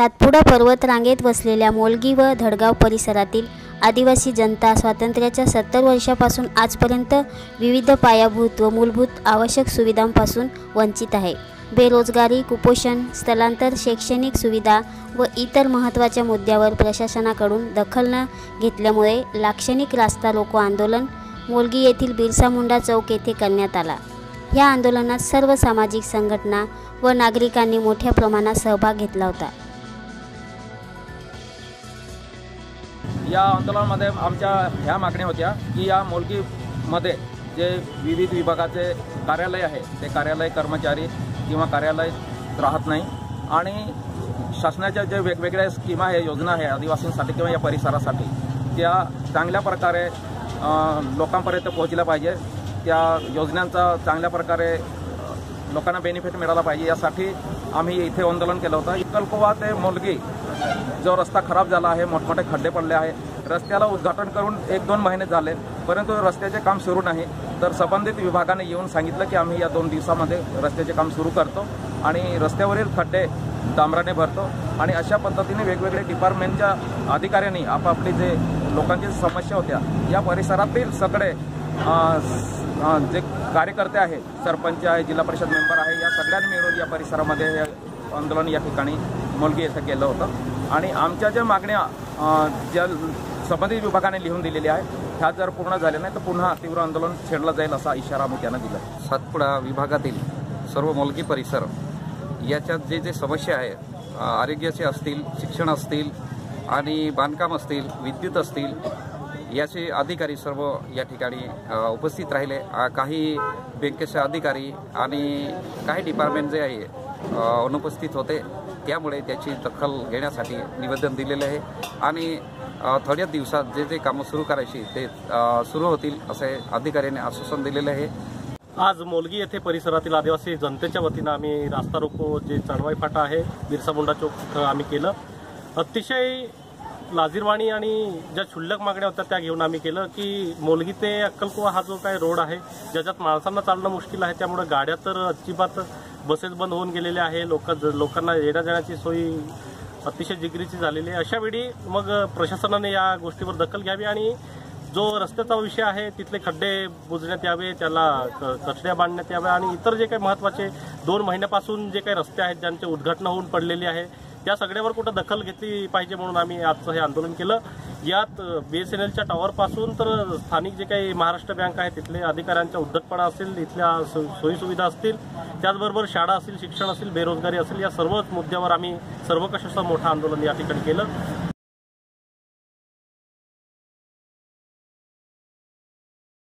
सातपुडा पर्वत रांगेत वसलेल्या मोलगी व धडगाव परिसरातील आदिवासी जनता स्वातंत्र्याच्या सत्तर वर्षापासून आजपर्यंत विविध पायाभूत व मूलभूत आवश्यक सुविधांपासून वंचित आहे. बेरोजगारी कुपोषण स्थलांतर शैक्षणिक सुविधा व इतर महत्त्वाच्या मुद्द्यावर प्रशासनाकडून दखल न घेतल्यामुळे लाक्षणिक रास्ता रोको आंदोलन मोलगी येथील बिरसा मुंडा चौक येथे करण्यात आला. या आंदोलनात सर्व सामाजिक संघटना व नागरिकांनी मोठ्या प्रमाणात सहभाग घेतला होता. या आंदोलनामध्ये आमच्या ह्या मागण्या होत्या की या मोलकीमध्ये जे विविध विभागाचे कार्यालय आहे ते कार्यालय कर्मचारी किंवा कार्यालय राहत नाही आणि शासनाच्या जे वेगवेगळ्या स्कीमा आहे योजना आहे आदिवासींसाठी किंवा या परिसरासाठी त्या चांगल्या प्रकारे लोकांपर्यंत पोहोचल्या पाहिजे. त्या योजनांचा चांगल्या प्रकारे लोकांना बेनिफिट मिळाला पाहिजे. यासाठी आम्ही इथे आंदोलन केलं होतं. इकलकोवा ते मोलगी जो रस्ता खराब झाला आहे मोठमोठे खड्डे पडले आहे रस्त्याला उद्घाटन करून एक दोन महिने झाले परंतु रस्त्याचे काम सुरू नाही. तर संबंधित विभागाने येऊन सांगितलं की आम्ही या दोन दिवसामध्ये रस्त्याचे काम सुरू करतो आणि रस्त्यावरील खड्डे डांबराने भरतो आणि अशा पद्धतीने वेगवेगळे डिपार्टमेंटच्या अधिकाऱ्यांनी आपापली जे लोकांची समस्या होत्या या परिसरातील सगळे जे कार्यकर्ते आहे सरपंच आहे जिल्हा परिषद मेंबर आहे या सगळ्यांनी मिळून या परिसरामध्ये हे आंदोलन या ठिकाणी मुलगी असं केलं होतं. आणि आमच्या ज्या मागण्या ज्या संबंधित विभागाने लिहून दिलेल्या आहेत ह्या जर पूर्ण झाल्या नाही तर पुन्हा तीव्र आंदोलन छेडलं जाईल असा इशारा आम्ही त्यांना दिला सातपुडा विभागातील सर्व मुलगी परिसर याच्यात जे जे समस्या आहे आरोग्याचे असतील शिक्षण असतील आणि बांधकाम असतील विद्युत असतील याचे अधिकारी सर्व या ठिकाणी उपस्थित राहिले. काही बँकेचे अधिकारी आणि काही डिपार्टमेंट जे आहे अनुपस्थित होते. त्यामुळे त्याची दखल घेण्यासाठी निवेदन दिलेलं आहे. आणि थोड्या थोड्याच दिवसात जे जे कामं सुरू करायची ते सुरू होतील असे अधिकाऱ्यांनी आश्वासन दिलेले आहे. आज मोलगी येथे परिसरातील आदिवासी जनतेच्या वतीनं आम्ही रास्ता रोको जे चढवाई फाटा आहे बिरसा मुंडा चौक इथं आम्ही केलं. अतिशय लाजीरवाणी आणि ज्या क्षुल्लक मागण्या होत्या त्या घेऊन आम्ही केलं की मोलगी ते अक्कलकुवा हा जो काय रोड आहे ज्याच्यात माणसांना चालणं मुश्किल आहे त्यामुळे गाड्या तर अजिबात बसेस बंद होऊन गेलेल्या आहे. लोक लोकांना येण्या जाण्याची सोयी अतिशय जिगरीची झालेली आहे. अशा वेळी मग प्रशासनाने या गोष्टीवर दखल घ्यावी आणि जो रस्त्याचा विषय आहे तिथले खड्डे बुजण्यात यावे त्याला क- कचड्या बांधण्यात याव्या आणि इतर जे काही महत्त्वाचे दोन महिन्यापासून जे काही रस्ते आहेत ज्यांचे उद्घाटन होऊन पडलेली आहे त्या सगळ्यावर कुठं दखल घेतली पाहिजे म्हणून आम्ही आजचं हे आंदोलन केलं. यात बीएसएनएलच्या टॉवरपासून तर स्थानिक जे काही महाराष्ट्र बँक आहे तिथले अधिकाऱ्यांचा उद्धटपणा असेल इथल्या सो- सोयीसुविधा असतील त्याचबरोबर शाळा असेल शिक्षण असेल बेरोजगारी असेल या सर्वच मुद्द्यावर आम्ही सर्व असं मोठं आंदोलन या ठिकाणी केलं.